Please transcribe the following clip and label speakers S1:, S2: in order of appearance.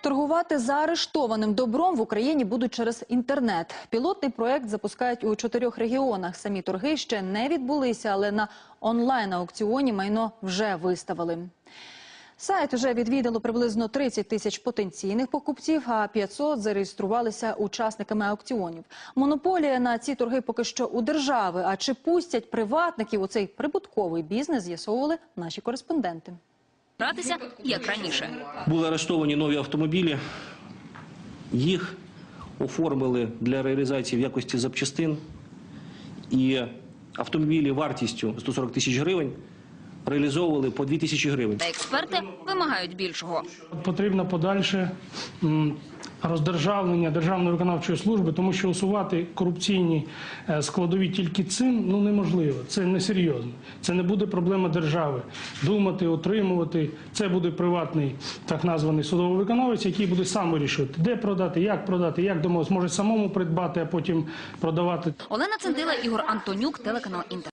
S1: Торгувати заарештованим добром в Україні будуть через інтернет. Пілотний проект запускають у чотирьох регіонах. Самі торги ще не відбулися, але на онлайн-аукціоні майно вже виставили. Сайт вже відвідало приблизно 30 тисяч потенційних покупців, а 500 зареєструвалися учасниками аукціонів. Монополія на ці торги поки що у держави. А чи пустять приватників у цей прибутковий бізнес, з'ясовували наші кореспонденти.
S2: Братися як раніше.
S3: Були арештовані нові автомобілі. Їх оформили для реалізації в якості запчастин. І автомобілі вартістю 140 тисяч гривень реалізовували по 2 тисячі гривень.
S2: Та експерти вимагають більшого.
S4: Потрібно подальше роздержавлення Державної виконавчої служби, тому що усувати корупційні е, складові тільки цим ну неможливо. Це несерйозно. Це не буде проблема держави. Думати, отримувати. Це буде приватний так названий судовий виконавець, який буде сам вирішувати, де продати, як продати, як домовитися. Може самому придбати, а потім продавати.
S2: Олена Центила, Ігор Антонюк, телеканал Інтер.